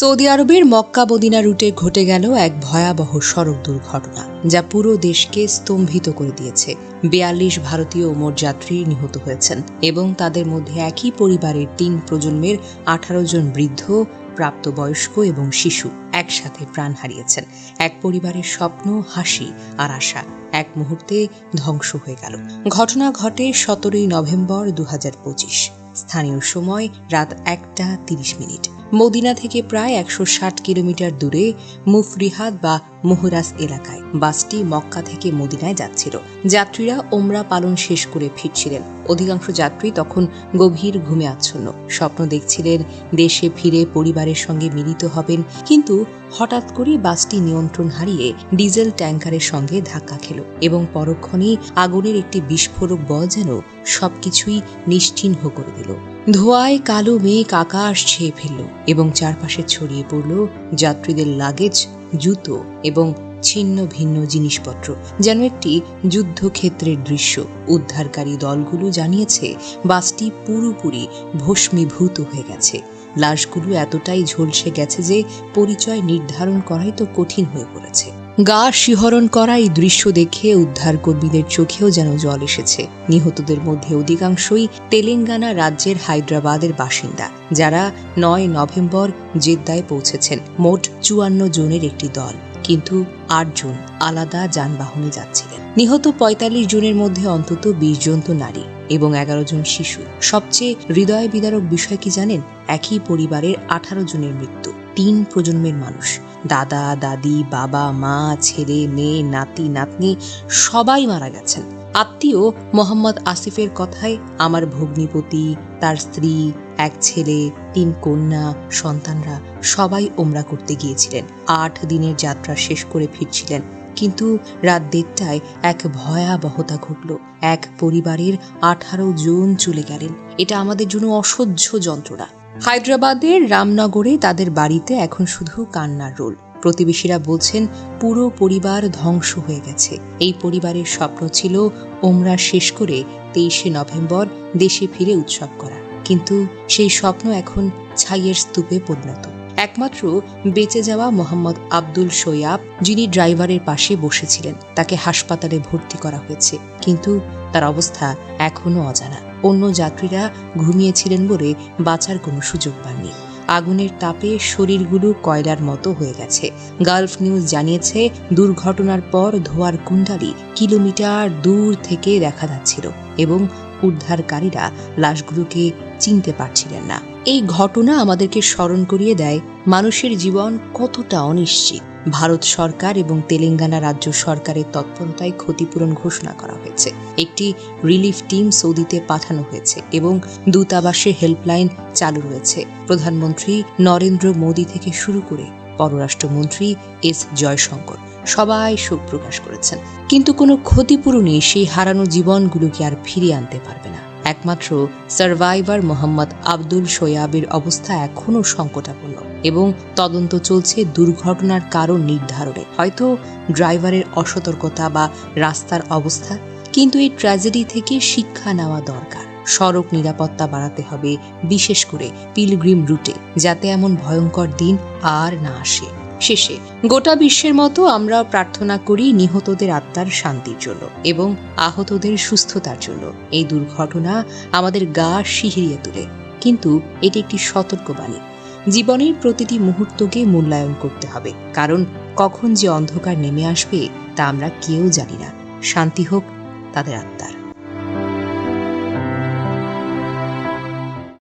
Saudi আরবের Mecca Medina রুটে ঘটে গেল এক ভয়াবহ সড়ক দুর্ঘটনা, যা পুরো দেশকে স্তম্ভিত করে দিয়েছে। বিয়াল্লিশ ভারতীয় ওমর যাত্রী নিহত হয়েছেন এবং তাদের মধ্যে একই পরিবারের তিন প্রজন্মের আঠারো জন বৃদ্ধ, প্রাপ্তবয়স্ক এবং শিশু একসাথে প্রাণ হারিয়েছেন। এক পরিবারের স্বপ্ন, হাসি আর আশা এক মুহূর্তে ধ্বংস হয়ে গেল। ঘটনা ঘটে সতেরোই নভেম্বর দু হাজার পঁচিশ। স্থানীয় সময় রাত একটা তিরিশ মিনিট। মদিনা থেকে প্রায় একশো ষাট কিলোমিটার দূরে মুফরিহাদ বা মুহরাস এলাকায়। বাসটি মক্কা থেকে মদিনায় যাচ্ছিল। যাত্রীরা ওমরা পালন শেষ করে ফিরছিলেন। অধিকাংশ যাত্রী তখন গভীর ঘুমে আচ্ছন্ন। স্বপ্ন দেখছিলেন দেশে ফিরে পরিবারের সঙ্গে মিলিত হবেন, কিন্তু হঠাৎ করে বাসটি নিয়ন্ত্রণ হারিয়ে ডিজেল ট্যাঙ্কারের সঙ্গে ধাক্কা খেল এবং পরক্ষণেই আগুনের একটি বিস্ফোরক বল যেন সবকিছুই নিশ্চিহ্ন করে দিল। ধোঁয়ায় কালো মেঘ আকাশ ছেয়ে ফেলল এবং চারপাশে ছড়িয়ে পড়ল যাত্রীদের লাগেজ, জুতো এবং ছিন্ন ভিন্ন জিনিসপত্র, যেন একটি যুদ্ধক্ষেত্রের দৃশ্য। উদ্ধারকারী দলগুলো জানিয়েছে, বাসটি পুরোপুরি ভস্মীভূত হয়ে গেছে। লাশগুলো এতটাই ঝলসে গেছে যে পরিচয় নির্ধারণ করাই তো কঠিন হয়ে পড়েছে। গা শিহরণ করা এই দৃশ্য দেখে উদ্ধার কর্মীদের চোখেও যেন জল এসেছে। নিহতদের মধ্যে অধিকাংশই তেলেঙ্গানা রাজ্যের হায়দ্রাবাদের বাসিন্দা, যারা নয় নভেম্বর জেদ্দায় পৌঁছেছেন। মোট চুয়ান্ন জনের একটি দল, কিন্তু আটজন আলাদা যানবাহনে যাচ্ছিলেন। নিহত পঁয়তাল্লিশ জনের মধ্যে অন্তত বিশ জন তো নারী এবং এগারো জন শিশু। সবচেয়ে হৃদয় বিদারক বিষয় কি জানেন? একই পরিবারের আঠারো জনের মৃত্যু, তিন প্রজন্মের মানুষ। দাদা, দাদি, বাবা, মা, ছেলে, মেয়ে, নাতি, নাতনি সবাই মারা গেছেন। আত্মীয় মোহাম্মদ আসিফের কথায় আমার ভগ্নিপতি, তার স্ত্রী, এক ছেলে, তিন কন্যা, সন্তানরা সবাই ওমরা করতে গিয়েছিলেন। আট দিনের যাত্রা শেষ করে ফিরছিলেন। কিন্তু রাত দেড়টায় এক ভয়াবহতা ঘটল। এক পরিবারের আঠারো জন চলে গেলেন। এটা আমাদের জন্য অসহ্য যন্ত্রণা। হায়দ্রাবাদের রামনগরে তাদের বাড়িতে এখন শুধু কান্নার রোল। প্রতিবেশীরা বলছেন, পুরো পরিবার ধ্বংস হয়ে গেছে। এই পরিবারের স্বপ্ন ছিল ওমরা শেষ করে তেইশে নভেম্বর দেশে ফিরে উৎসব করা কিন্তু সেই স্বপ্ন এখন ছাইয়ের স্তূপে পরিণত। একমাত্র বেঁচে যাওয়া মোহাম্মদ আব্দুল সৈয়াব, যিনি ড্রাইভারের পাশে বসেছিলেন, তাকে হাসপাতালে ভর্তি করা হয়েছে। কিন্তু তার অবস্থা এখনও অজানা। অন্য যাত্রীরা ঘুমিয়েছিলেন বলে বাঁচার কোনো সুযোগ পাননি। আগুনের তাপে শরীরগুলো কয়লার মতো হয়ে গেছে। গালফ নিউজ জানিয়েছে, দুর্ঘটনার পর ধোয়ার কুণ্ডালি কিলোমিটার দূর থেকে দেখা যাচ্ছিল এবং উদ্ধারকারীরা লাশগুলোকে চিনতে পারছিলেন না। এই ঘটনা আমাদেরকে স্মরণ করিয়ে দেয় মানুষের জীবন কতটা অনিশ্চিত। ভারত সরকার এবং তেলেঙ্গানা রাজ্য সরকারের তৎপরতায় ক্ষতিপূরণ ঘোষণা করা হয়েছে। একটি রিলিফ টিম সৌদিতে পাঠানো হয়েছে এবং দূতাবাসে হেল্পলাইন চালু রয়েছে। প্রধানমন্ত্রী নরেন্দ্র মোদী থেকে শুরু করে পররাষ্ট্রমন্ত্রী এস জয়শঙ্কর সবাই শোক প্রকাশ করেছেন। কিন্তু কোনো ক্ষতিপূরণই সেই হারানো জীবনগুলোকে আর ফিরিয়ে আনতে পারবে না। একমাত্র সার্ভাইভার মোহাম্মদ আব্দুল সোয়াবের অবস্থা এখনও সংকটাপন্ন এবং তদন্ত চলছে দুর্ঘটনার কারণ নির্ধারণে। হয়তো ড্রাইভারের অসতর্কতা বা রাস্তার অবস্থা, কিন্তু এই ট্র্যাজেডি থেকে শিক্ষা নেওয়া দরকার। সড়ক নিরাপত্তা বাড়াতে হবে, বিশেষ করে পিলগ্রিম রুটে, যাতে এমন ভয়ঙ্কর দিন আর না আসে। শেষে গোটা বিশ্বের মতো আমরা প্রার্থনা করি নিহতদের আত্মার শান্তির জন্য এবং আহতদের সুস্থতার জন্য। এই দুর্ঘটনা আমাদের গা শিহরিয়ে তোলে। কিন্তু এটি একটি সতর্কবাণী। জীবনের প্রতিটি মুহূর্তকে মূল্যায়ন করতে হবে। কারণ কখন যে অন্ধকার নেমে আসবে তা আমরা কেউ জানি না। শান্তি হোক তাদের আত্মার।